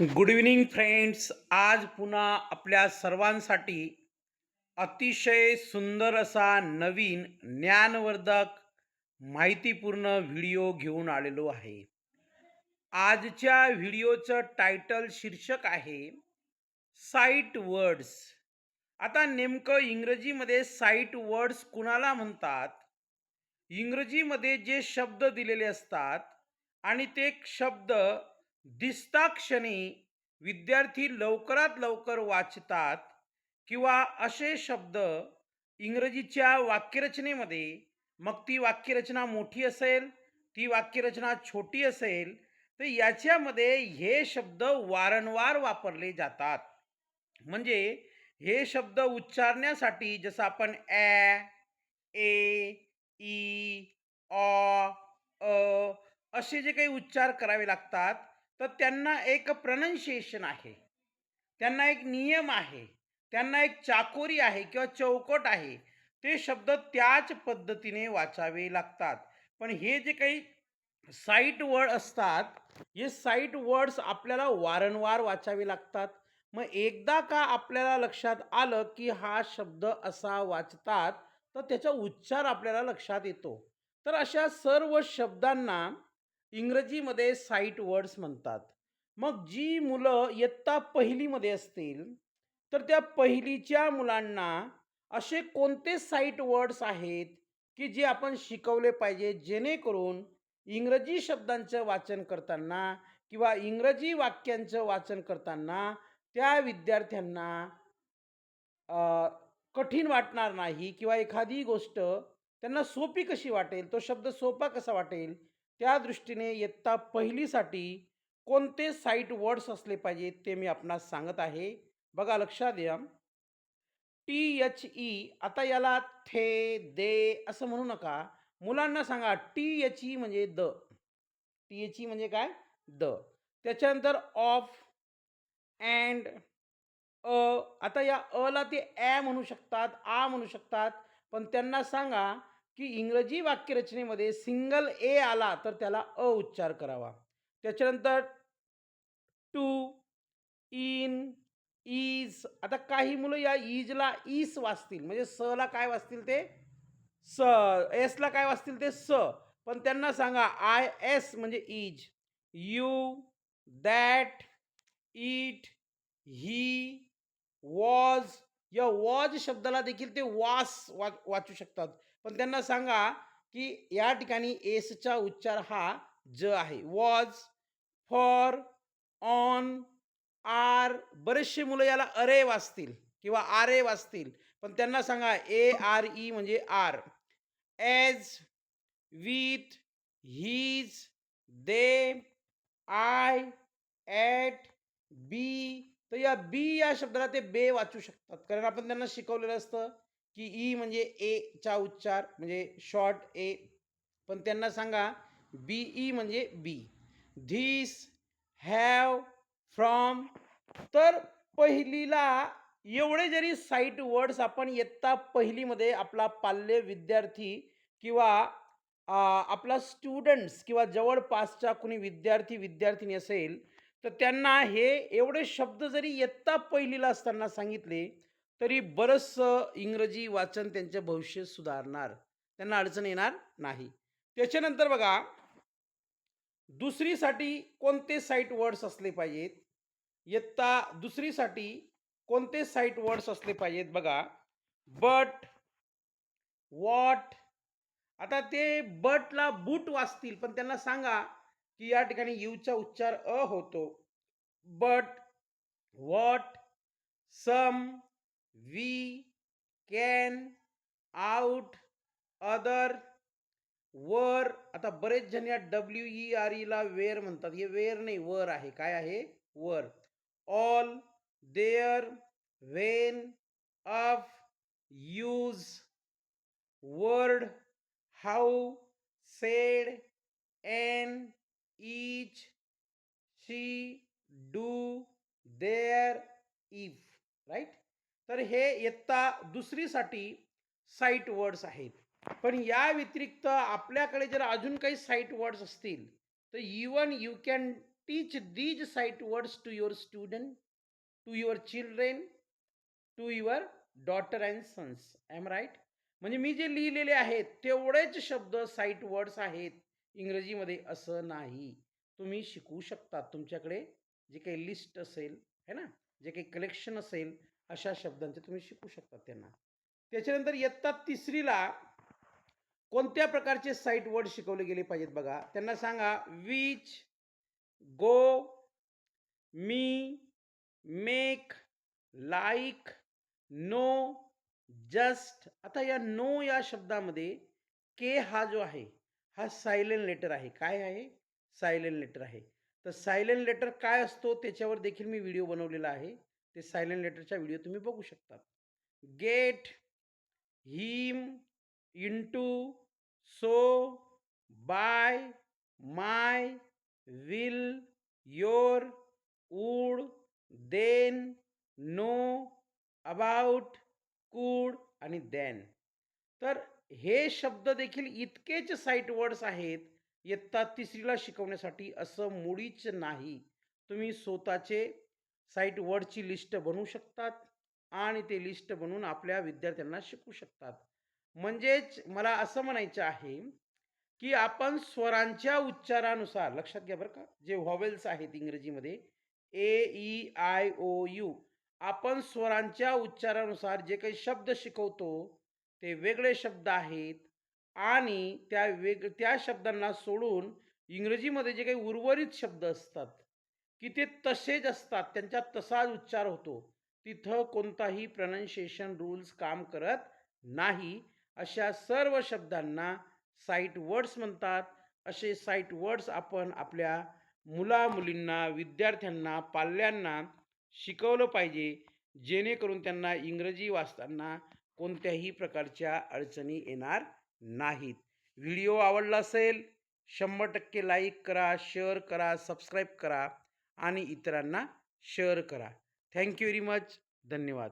Good evening friends आज पुन्हा आपल्या सर्वांसाठी अतिशय सुंदर असा नवीन ज्ञानवर्धक माहितीपूर्ण व्हिडिओ घेऊन आलेलो आहे. आजच्या व्हिडिओचं टायटल शीर्षक आहे साईट वर्ड्स आता नेमकं इंग्रजीमध्ये साईट वर्ड्स कुणाला म्हणतात? इंग्रजीमध्ये जे शब्द दिलेले असतात आणि ते शब्द दिसता क्षणी विद्यार्थी लवकरात लवकर वाचतात किंवा असे शब्द इंग्रजीच्या वाक्यरचनेमध्ये मग ती वाक्यरचना मोठी असेल ती वाक्यरचना छोटी असेल तर याच्यामध्ये हे शब्द वारंवार वापरले जातात. म्हणजे हे शब्द उच्चारण्यासाठी जसं आपण ॲ ए ई ऑ अ असे जे काही उच्चार करावे लागतात तर त्यांना एक प्रनन्शिएशन आहे. त्यांना एक नियम आहे. त्यांना एक चाकोरी आहे किंवा चौकट आहे. ते शब्द त्याच पद्धतीने वाचावे लागतात. पण हे जे काही साईट वर्ड असतात हे साईट वर्ड्स आपल्याला वारंवार वाचावे लागतात. मग एकदा का आपल्याला लक्षात आलं की हा शब्द असा वाचतात तर त्याचा उच्चार आपल्याला लक्षात येतो. तर अशा सर्व शब्दांना इंग्रजीमध्ये साईट वर्ड्स म्हणतात. मग जी मुलं इयत्ता पहिलीमध्ये असतील तर त्या पहिलीच्या मुलांना असे कोणते साईट वर्ड्स आहेत की जे आपण शिकवले पाहिजे जेणेकरून इंग्रजी शब्दांचं वाचन करताना किंवा इंग्रजी वाक्यांचं वाचन करताना त्या विद्यार्थ्यांना कठीण वाटणार नाही किंवा एखादी गोष्ट त्यांना सोपी कशी वाटेल तो शब्द सोपा कसा वाटेल त्या दृष्टीने इयत्ता पहिलीसाठी कोणते साईट वर्ड्स असले पाहिजेत ते मी आपणास सांगत आहे. बघा लक्षात द्या टी एच ई आता याला थे दे असं म्हणू नका. मुलांना सांगा टी एच ई म्हणजे द. टी एच ई म्हणजे काय? द. त्याच्यानंतर ऑफ अँड अ. आता या अला ते ॲ म्हणू शकतात आ म्हणू शकतात. पण त्यांना सांगा की इंग्रजी वाक्यरचनेमध्ये सिंगल ए आला तर त्याला अ उच्चार करावा. त्याच्यानंतर टू इन इज आता काही मुलं या इजला ईस वाचतील. म्हणजे सला काय वाचतील ते? स एसला काय वाचतील ते? स. पण त्यांना सांगा आय एस म्हणजे is you that it he was या वॉज शब्दाला देखील ते वास वा वाचू शकतात. पण त्यांना सांगा की या ठिकाणी एसचा उच्चार हा ज आहे. वॉज फॉर ऑन आर बरेचसे मुलं याला अरे वाचतील किंवा आरे वाचतील. पण त्यांना सांगा ए आर ई म्हणजे are as with his they I at be तर या बी या शब्दाला ते बे वाचू शकतात. कारण आपण त्यांना शिकवलेलं असतं. की ई म्हणजे ए चा उच्चार म्हणजे शॉर्ट ए. पण त्यांना सांगा बी ई म्हणजे बी. धिस हॅव फ्रॉम तर पहिलीला एवढे जरी साईट वर्ड्स आपण इयत्ता पहिलीमध्ये आपला पाल्य विद्यार्थी किंवा आपला स्टुडंट्स किंवा जवळपासच्या कुणी विद्यार्थी विद्यार्थिनी असेल तर त्यांना हे एवढे शब्द जरी इयत्ता पहिलीला असताना सांगितले तरी बरंचसं इंग्रजी वाचन त्यांचं भविष्य सुधारणार. त्यांना अडचण येणार नाही. त्याच्यानंतर बघा दुसरीसाठी कोणते साईट वर्ड्स असले पाहिजेत? इयत्ता दुसरीसाठी कोणते साईट वर्ड्स असले पाहिजेत बघा. बट वॉट आता ते बटला बूट वाचतील पण त्यांना सांगा की या ठिकाणी यूचा उच्चार अ होतो. But what some we can out other वर आता बरेच जण या डब्ल्यू ई आर ईला वेर म्हणतात हे वेर नाही वर आहे काय आहे वर all there when of use word how said an each, she, do, their, if, right तर हे इयत्ता दुसरीसाठी साईट वर्ड्स आहेत. पण या व्यतिरिक्त आपल्याकडे जर अजून काही साईट वर्ड्स असतील तर even you can teach these sight words to your student to your children to your daughter and sons am right म्हणजे मी जे लिहिलेले आहेत तेवढेच शब्द साईट वर्ड्स आहेत. इंग्रजीमध्ये असं नाही. तुम्ही शिकू शकता. तुमच्याकडे जे काही लिस्ट असेल है ना? जे काही कलेक्शन असेल अशा शब्दांचे तुम्ही शिकू शकता त्यांना. त्याच्यानंतर इयत्ता तिसरीला कोणत्या प्रकारचे साईट वर्ड शिकवले गेले पाहिजेत बघा. त्यांना सांगा which go me make like no just आता या नो या शब्दामध्ये के हा जो आहे हा सायलेंट लेटर आहे. काय आहे? सायलेंट लेटर आहे. तर सायलेंट लेटर काय असतो? त्याच्यावर देखील मी व्हिडिओ बनवलेला आहे. ते सायलेंट लेटरचा व्हिडिओ तुम्ही बघू शकता get him into so by my will your would then know about could आणि दॅन. तर हे शब्द देखील इतकेच साईट वर्ड्स आहेत इयत्ता तिसरीला शिकवण्यासाठी असं मुळीच नाही. तुम्ही स्वतःचे साईट वर्डची लिस्ट बनवू शकतात आणि ते लिस्ट बनवून आपल्या विद्यार्थ्यांना शिकू शकतात. म्हणजेच मला असं म्हणायचं आहे की आपण स्वरांच्या उच्चारानुसार लक्षात घ्या बरं का जे व्हॉवेल्स आहेत इंग्रजीमध्ये A E I O U आपण स्वरांच्या उच्चारानुसार जे काही शब्द शिकवतो ते वेगळे शब्द आहेत आणि त्या वेग त्या शब्दांना सोडून इंग्रजीमध्ये जे काही उर्वरित शब्द असतात की ते तसेच असतात त्यांचा तसाच उच्चार होतो. तिथं कोणताही प्रनन्शिएशन रूल्स काम करत नाही. अशा सर्व शब्दांना साईट वर्ड्स म्हणतात. असे साईट वर्ड्स आपण आपल्या मुला मुलींना विद्यार्थ्यांना पाल्यांना शिकवलं पाहिजे जेणेकरून त्यांना इंग्रजी वाचताना कोणत्याही प्रकारच्या अडचणी येणार नाहीत. व्हिडिओ आवडला असेल शंभर टक्के लाईक करा शेअर करा सबस्क्राईब करा. आणि इतरांना शेअर करा. थँक्यू व्हेरी मच धन्यवाद.